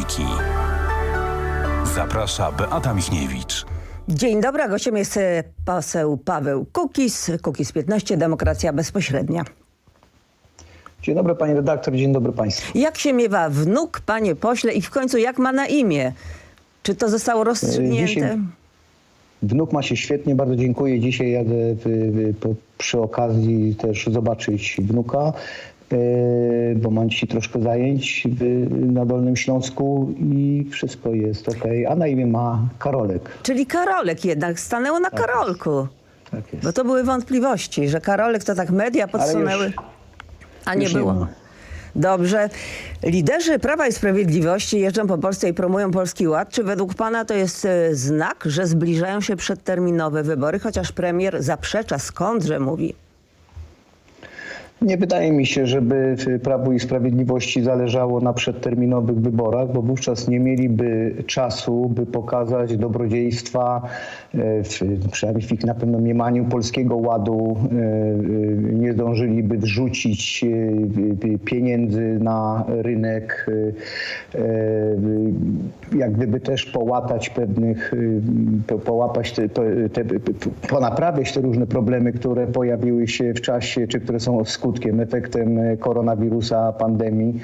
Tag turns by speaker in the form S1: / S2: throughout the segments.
S1: Trójki. Zaprasza Beata Michniewicz.
S2: Dzień dobry, gościem jest e, poseł Paweł Kukis, Kukis 15, Demokracja Bezpośrednia.
S3: Dzień dobry pani redaktor, dzień dobry państwu.
S2: Jak się miewa wnuk, panie pośle, i w końcu jak ma na imię? Czy to zostało rozstrzygnięte?
S3: Dzisiaj- Wnuk ma się świetnie, bardzo dziękuję. Dzisiaj jadę w, w, po, przy okazji też zobaczyć wnuka, e, bo mam dzisiaj troszkę zajęć na Dolnym Śląsku i wszystko jest ok. A na imię ma Karolek.
S2: Czyli Karolek jednak, stanęło na Karolku.
S3: Tak jest.
S2: Bo to były wątpliwości, że Karolek to tak media podsunęły,
S3: już-
S2: a nie
S3: nie
S2: było.
S3: ma.
S2: Dobrze. Liderzy Prawa i Sprawiedliwości jeżdżą po Polsce i promują Polski Ład. Czy według pana to jest e, znak, że zbliżają się przedterminowe wybory? Chociaż premier zaprzecza, skądże mówi.
S3: Nie wydaje mi się, żeby Prawu i Sprawiedliwości zależało na przedterminowych wyborach, bo wówczas nie mieliby czasu, by pokazać dobrodziejstwa, e, w, przynajmniej w ich na pewno mniemaniu Polskiego Ładu. e, e, Nie zdążyliby wrzucić pieniędzy na rynek, jak gdyby też połatać pewnych, po- połapać te, te, ponaprawiać te różne problemy, które pojawiły się w czasie, czy które są skutkiem, efektem e, koronawirusa, pandemii.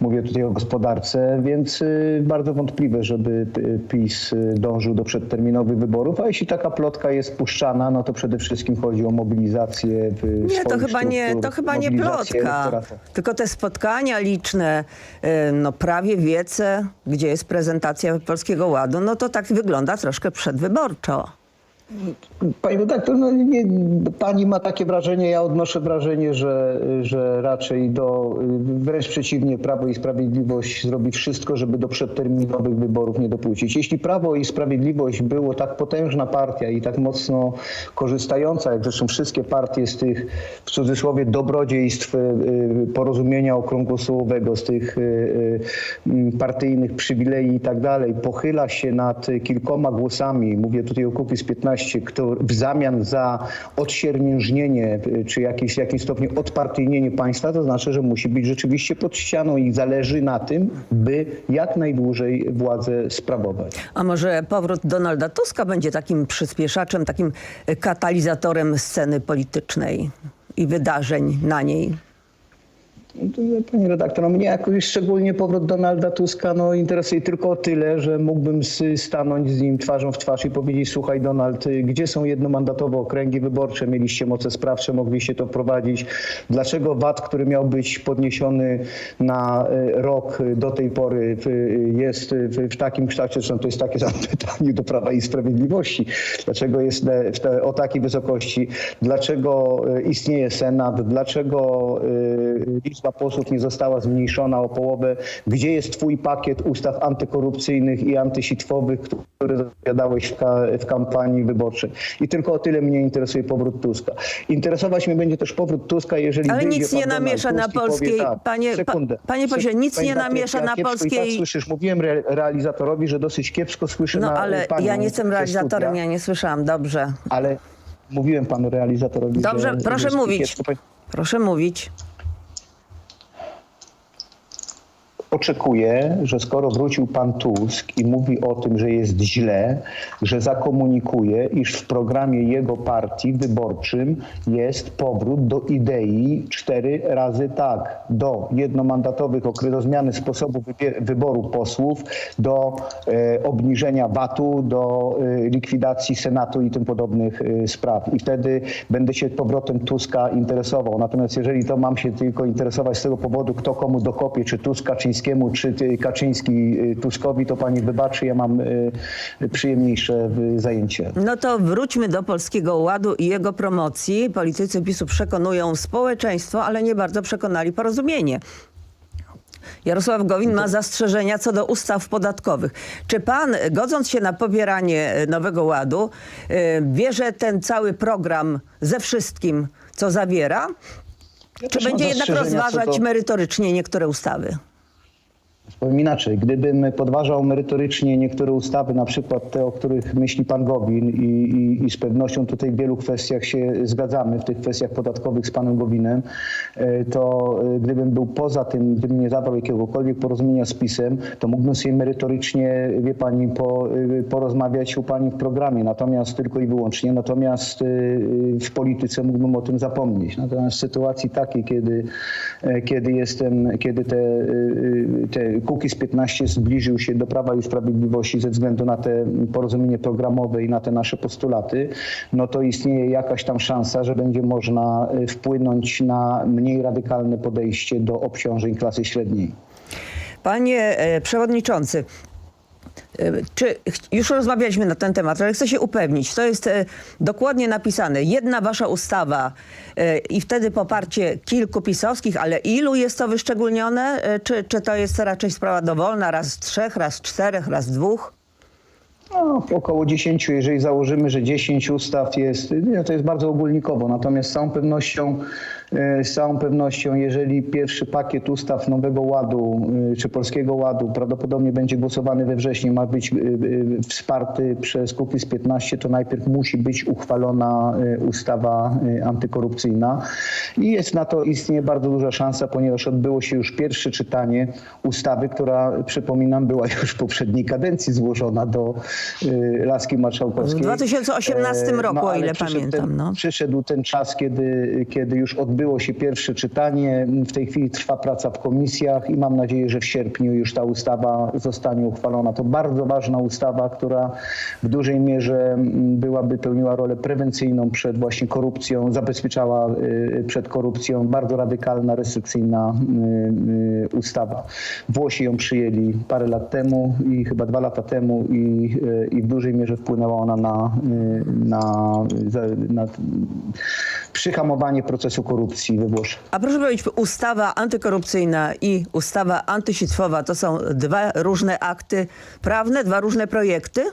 S3: Mówię tutaj o gospodarce, więc y, bardzo wątpliwe, żeby PiS y, dążył do przedterminowych wyborów, a jeśli taka plotka jest puszczana, no to przede wszystkim chodzi o mobilizację w
S2: Nie, to chyba nie, to chyba nie plotka.
S3: elektoratu.
S2: Tylko te spotkania liczne, no prawie wiece, gdzie jest prezentacja Polskiego Ładu, no to tak wygląda troszkę przedwyborczo.
S3: Pani redaktor, no nie, pani ma takie wrażenie, ja odnoszę wrażenie, że, że raczej do, wręcz przeciwnie, Prawo i Sprawiedliwość zrobi wszystko, żeby do przedterminowych wyborów nie dopuścić. Jeśli Prawo i Sprawiedliwość było tak potężna partia i tak mocno korzystająca, jak zresztą wszystkie partie z tych, w cudzysłowie, dobrodziejstw y, porozumienia okrągłosłowego, z tych y, y, partyjnych przywilei i tak dalej, pochyla się nad kilkoma głosami, mówię tutaj o Kukiz 15, kto w zamian za odsiermiężnienie y, czy jakieś, w jakimś stopniu odpartyjnienie państwa, to znaczy, że musi być rzeczywiście pod ścianą i zależy na tym, by jak najdłużej władzę sprawować.
S2: A może powrót Donalda Tuska będzie takim przyspieszaczem, takim katalizatorem sceny politycznej i wydarzeń na niej?
S3: No Panie redaktor, no mnie jakoś szczególnie powrót Donalda Tuska no, interesuje tylko o tyle, że mógłbym stanąć z nim twarzą w twarz i powiedzieć, słuchaj Donald, y, gdzie są jednomandatowe okręgi wyborcze, mieliście moce sprawcze, mogliście to wprowadzić. Dlaczego VAT, który miał być podniesiony na y, rok do tej pory y, jest w, takim kształcie, zresztą to jest takie samo pytanie do Prawa i Sprawiedliwości. Dlaczego jest o takiej wysokości? Dlaczego istnieje Senat? Dlaczego liczba posłów nie została zmniejszona o połowę? Gdzie jest twój pakiet ustaw antykorupcyjnych i antysitwowych, które zapowiadałeś w, ka, w kampanii wyborczej? I tylko o tyle mnie interesuje powrót Tuska. Interesować mnie będzie też powrót Tuska, jeżeli
S2: Ale nic nie namiesza na
S3: powie
S2: polskiej-
S3: tak,
S2: panie- pa-
S3: sekundę,
S2: panie pośle, nic nie namiesza na
S3: i
S2: polskiej-
S3: Tak słyszysz, mówiłem re, realizatorowi, że dosyć kiepsko słyszę
S2: No
S3: na
S2: ale
S3: panią
S2: ja nie jestem realizatorem,
S3: studia,
S2: ja nie słyszałam. Dobrze.
S3: Ale mówiłem panu realizatorowi,
S2: Dobrze,
S3: że...
S2: proszę
S3: że
S2: mówić.
S3: powie-
S2: Proszę mówić.
S3: Oczekuję, że skoro wrócił pan Tusk i mówi o tym, że jest źle, że zakomunikuje, iż w programie jego partii wyborczym jest powrót do idei cztery razy tak, do jednomandatowych okry- do zmiany sposobu wyboru posłów, do e, obniżenia VAT-u, do e, likwidacji Senatu i tym podobnych e, spraw. I wtedy będę się powrotem Tuska interesował. Natomiast jeżeli to mam się tylko interesować z tego powodu, kto komu dokopie, czy Tusk Kaczyńskiemu, czy Kaczyński y, Tuskowi, to pani wybaczy, ja mam y, przyjemniejsze y, zajęcie.
S2: No to wróćmy do Polskiego Ładu i jego promocji. Politycy PiSu przekonują społeczeństwo, ale nie bardzo przekonali porozumienie. Jarosław Gowin ma zastrzeżenia co do ustaw podatkowych. Czy pan, godząc się na pobieranie e, Nowego Ładu, bierze ten cały program ze wszystkim, co zawiera?
S3: Ja
S2: Czy będzie jednak rozważać
S3: do-
S2: merytorycznie niektóre ustawy?
S3: Powiem inaczej, gdybym podważał merytorycznie niektóre ustawy, na przykład te, o których myśli pan Gowin i, i, i z pewnością tutaj w wielu kwestiach się zgadzamy, w tych kwestiach podatkowych z panem Gowinem, e, to e, gdybym był poza tym, gdybym nie zabrał jakiegokolwiek porozumienia z PiSem, to mógłbym sobie merytorycznie, wie pani, po, e, porozmawiać u pani w programie, natomiast tylko i wyłącznie, natomiast w polityce mógłbym o tym zapomnieć. Natomiast w sytuacji takiej, kiedy, kiedy jestem, kiedy te, te Kukiz 15 zbliżył się do Prawa i Sprawiedliwości ze względu na te porozumienie programowe i na te nasze postulaty, no to istnieje jakaś tam szansa, że będzie można e, wpłynąć na mniej radykalne podejście do obciążeń klasy średniej.
S2: Panie e, przewodniczący, czy ch- już rozmawialiśmy na ten temat, ale chcę się upewnić. To jest e, dokładnie napisane. Jedna wasza ustawa e, i wtedy poparcie kilku pisowskich, ale ilu jest to wyszczególnione? E, Czy, czy to jest raczej sprawa dowolna? Raz trzech, raz czterech, raz dwóch?
S3: No, około 10, jeżeli założymy, że 10 ustaw jest, to jest bardzo ogólnikowo, natomiast z całą pewnością, e, z całą pewnością, jeżeli pierwszy pakiet ustaw Nowego Ładu e, czy Polskiego Ładu prawdopodobnie będzie głosowany we wrześniu, ma być e, wsparty przez Kukiz 15, to najpierw musi być uchwalona ustawa antykorupcyjna. I jest na to istnieje bardzo duża szansa, ponieważ odbyło się już pierwsze czytanie ustawy, która przypominam była już w poprzedniej kadencji złożona do Laski Marszałkowskiej.
S2: W 2018
S3: E,
S2: roku, o
S3: ale
S2: ile pamiętam,
S3: Ten,
S2: no.
S3: Przyszedł ten czas, kiedy, kiedy już odbyło się pierwsze czytanie. W tej chwili trwa praca w komisjach i mam nadzieję, że w sierpniu już ta ustawa zostanie uchwalona. To bardzo ważna ustawa, która w dużej mierze byłaby pełniła rolę prewencyjną przed właśnie korupcją, zabezpieczała y, przed korupcją. Bardzo radykalna, restrykcyjna y, y, ustawa. Włosi ją przyjęli parę lat temu i chyba dwa lata temu i, y, i w dużej mierze wpłynęła ona na, na, za- na przyhamowanie procesu korupcji we Włoszech.
S2: A proszę powiedzieć, ustawa antykorupcyjna i ustawa antysitwowa to są dwa różne akty prawne, dwa różne projekty?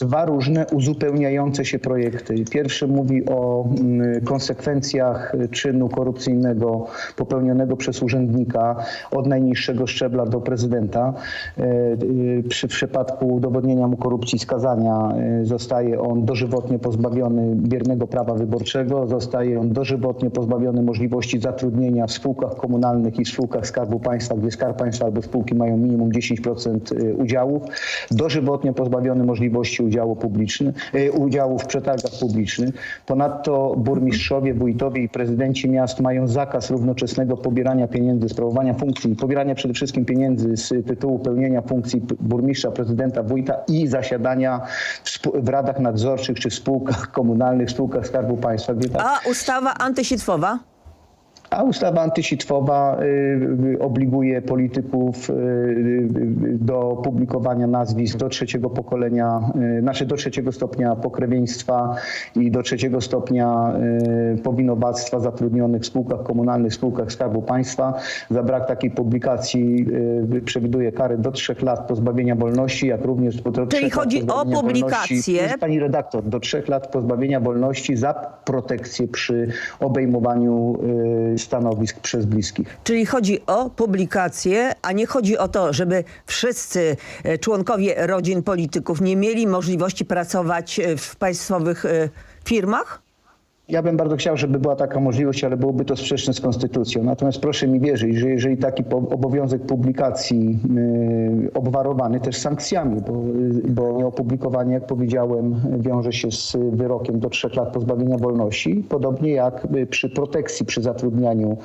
S3: Dwa różne uzupełniające się projekty. Pierwszy mówi o mm, konsekwencjach czynu korupcyjnego popełnionego przez urzędnika od najniższego szczebla do prezydenta. E, y, Przy przypadku udowodnienia mu korupcji skazania e, zostaje on dożywotnie pozbawiony biernego prawa wyborczego, zostaje on dożywotnie pozbawiony możliwości zatrudnienia w spółkach komunalnych i w spółkach Skarbu Państwa, gdzie Skarb Państwa albo spółki mają minimum 10% udziałów, dożywotnie pozbawiony możliwości udziału publiczny, e, udziału w przetargach publicznych. Ponadto burmistrzowie, wójtowie i prezydenci miast mają zakaz równoczesnego pobierania pieniędzy, sprawowania funkcji, pobierania przede wszystkim pieniędzy z tytułu pełnienia funkcji burmistrza, prezydenta, wójta i zasiadania w, radach nadzorczych czy w spółkach komunalnych, spółkach Skarbu Państwa,
S2: A ustawa antysitwowa?
S3: A ustawa antysitwowa y, y, obliguje polityków y, do publikowania nazwisk do trzeciego pokolenia, znaczy do trzeciego stopnia pokrewieństwa i do trzeciego stopnia powinowactwa zatrudnionych w spółkach komunalnych, spółkach Skarbu Państwa. Za brak takiej publikacji przewiduje kary do trzech lat pozbawienia wolności, jak również do trzech lat
S2: chodzi o publikację.
S3: wolności- Pani redaktor, do trzech lat pozbawienia wolności za protekcję przy obejmowaniu stanowisk przez bliskich.
S2: Czyli chodzi o publikację, a nie chodzi o to, żeby wszyscy e, członkowie rodzin polityków nie mieli możliwości pracować e, w państwowych e, firmach?
S3: Ja bym bardzo chciał, żeby była taka możliwość, ale byłoby to sprzeczne z konstytucją. Natomiast proszę mi wierzyć, że jeżeli taki obowiązek publikacji y, obwarowany też sankcjami, bo, y, bo nieopublikowanie, jak powiedziałem, wiąże się z wyrokiem do trzech lat pozbawienia wolności, podobnie jak y, przy protekcji, przy zatrudnianiu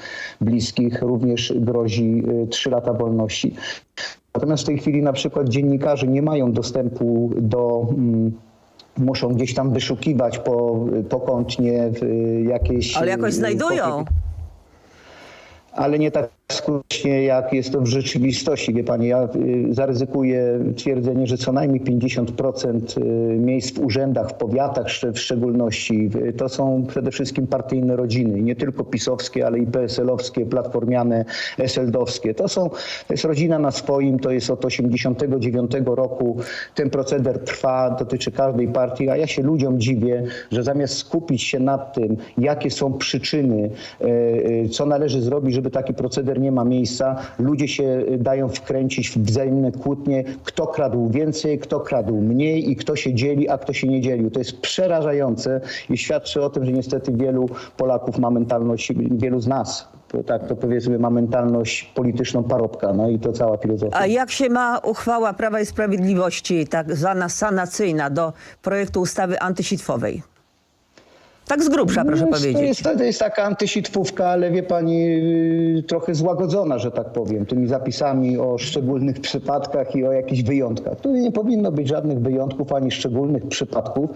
S3: bliskich również grozi trzy lata wolności. Natomiast w tej chwili na przykład dziennikarze nie mają dostępu do mm, muszą gdzieś tam wyszukiwać po, pokątnie y, jakieś...
S2: Ale jakoś
S3: y,
S2: znajdują.
S3: ale nie tak skutecznie, jak jest to w rzeczywistości. Wie pani, ja y, zaryzykuję twierdzenie, że co najmniej 50% y, miejsc w urzędach, w powiatach w szczególności, to są przede wszystkim partyjne rodziny. Nie tylko pisowskie, ale i PSL-owskie, platformiane, SLD-owskie. To, są, to jest rodzina na swoim, to jest od 89 roku. Ten proceder trwa, dotyczy każdej partii, a ja się ludziom dziwię, że zamiast skupić się nad tym, jakie są przyczyny, e, e, co należy zrobić, żeby taki proceder gender nie ma miejsca. Ludzie się y, dają wkręcić w wzajemne kłótnie, kto kradł więcej, kto kradł mniej i kto się dzieli, a kto się nie dzielił. To jest przerażające i świadczy o tym, że niestety wielu Polaków ma mentalność, wielu z nas, tak to powiedzmy, ma mentalność polityczną parobka. No i to cała filozofia.
S2: A jak się ma uchwała Prawa i Sprawiedliwości, tak zwana sanacyjna, do projektu ustawy antysitwowej? Tak z grubsza, proszę
S3: No jest,
S2: powiedzieć.
S3: To jest, to jest taka antysitwówka, ale wie pani, yy, trochę złagodzona, że tak powiem, tymi zapisami o szczególnych przypadkach i o jakichś wyjątkach. Tu nie powinno być żadnych wyjątków ani szczególnych przypadków.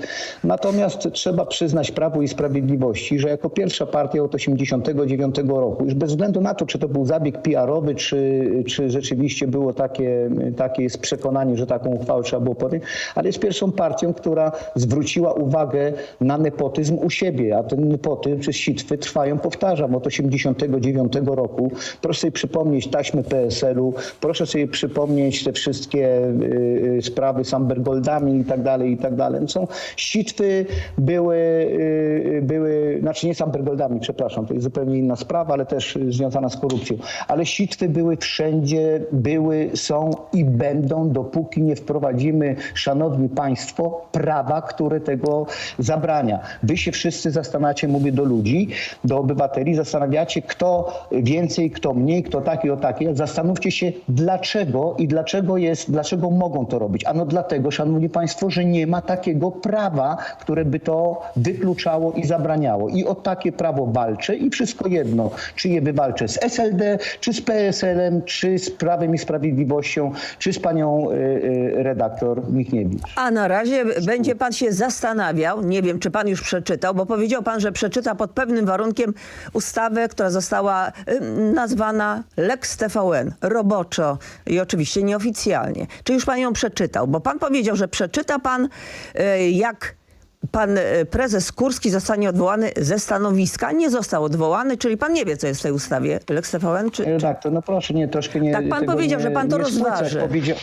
S3: Natomiast trzeba przyznać Prawu i Sprawiedliwości, że jako pierwsza partia od 1989 roku, już bez względu na to, czy to był zabieg PR-owy, czy, czy rzeczywiście było takie, takie jest przekonanie, że taką uchwałę trzeba było podjąć, ale jest pierwszą partią, która zwróciła uwagę na nepotyzm u siebie, a ten nepotyzm przez sitwy trwają, powtarzam, od 89 roku. Proszę sobie przypomnieć taśmy PSL-u, proszę sobie przypomnieć te wszystkie y, y, sprawy z Ambergoldami i tak dalej, i tak dalej. No Są sitwy były, y, y, były, znaczy nie z Ambergoldami, przepraszam, to jest zupełnie inna sprawa, ale też związana z korupcją. Ale sitwy były wszędzie, były, są i będą, dopóki nie wprowadzimy, szanowni państwo, prawa, które tego zabrania. Wy się wszyscy zastanawiacie, mówię do ludzi, do obywateli, zastanawiacie, kto więcej, kto mniej, kto taki, o taki. Zastanówcie się, dlaczego i dlaczego jest, dlaczego mogą to robić. Ano dlatego, szanowni państwo, że nie ma takiego prawa, które by to wykluczało i zabraniało. I o takie prawo walczę i wszystko jedno, czy je wywalczę z SLD, czy z PSL-em, czy z Prawem i Sprawiedliwością, czy z panią y, y, redaktor Michniewicz.
S2: A na razie będzie pan się zastanawiał, nie wiem, czy pan już przeczytał, bo powiedział pan, że przeczyta pod pewnym warunkiem ustawę, która została nazwana Lex TVN, roboczo i oczywiście nieoficjalnie. Czy już pan ją przeczytał? Bo pan powiedział, że przeczyta pan, y, jak pan y, prezes Kurski zostanie odwołany ze stanowiska. Nie został odwołany, czyli pan nie wie, co jest w tej ustawie Lex TVN? Czy, czy...
S3: Redaktor, no proszę, nie, troszkę nie...
S2: Tak pan powiedział,
S3: nie,
S2: że pan to rozważy.
S3: Powiedzia...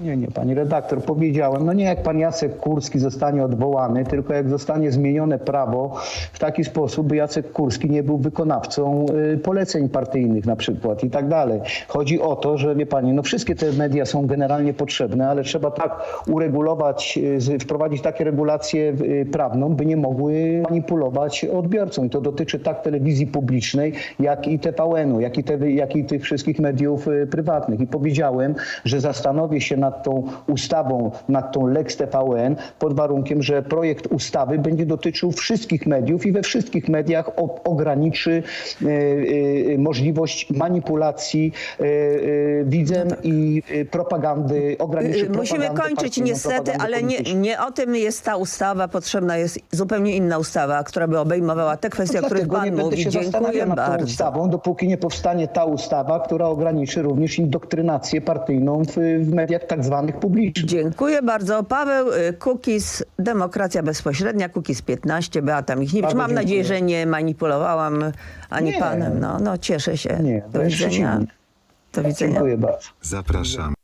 S3: Nie, nie, pani redaktor, powiedziałem, no nie jak pan Jacek Kurski zostanie odwołany, tylko jak zostanie zmienione prawo w taki sposób, by Jacek Kurski nie był wykonawcą y, poleceń partyjnych na przykład i tak dalej. Chodzi o to, że wie pani, no wszystkie te media są generalnie potrzebne, ale trzeba tak uregulować, y, wprowadzić takie regulacje y, prawną, by nie mogły manipulować odbiorcą. I to dotyczy tak telewizji publicznej, jak i TVN-u, jak i, te, jak i tych wszystkich mediów prywatnych. I powiedziałem, że zastanowię się nad tą ustawą, nad tą Lex TVN pod warunkiem, że projekt ustawy będzie dotyczył wszystkich mediów i we wszystkich mediach ograniczy y, y, możliwość manipulacji y, y, widzem i y, propagandy, ograniczy
S2: Y, Musimy
S3: propagandę
S2: kończyć niestety, ale nie, nie o tym jest ta ustawa. Potrzebna jest zupełnie inna ustawa, która by obejmowała te kwestie, o których
S3: Dlatego nie
S2: pan
S3: będę
S2: mówi.
S3: się
S2: Dziękuję
S3: nad tą
S2: bardzo.
S3: ustawą, dopóki nie powstanie ta ustawa, która ograniczy również indoktrynację partyjną w, w mediach tak zwanych publicznych.
S2: Dziękuję bardzo. Paweł y, Kukis, Demokracja Bezpośrednia, Kukis 15, Beata Michniewicz. Mam nadzieję, że nie manipulowałam ani
S3: Nie.
S2: panem. No, no cieszę się.
S3: Nie,
S2: Do widzenia. Do widzenia.
S3: Dziękuję bardzo.
S1: Zapraszam.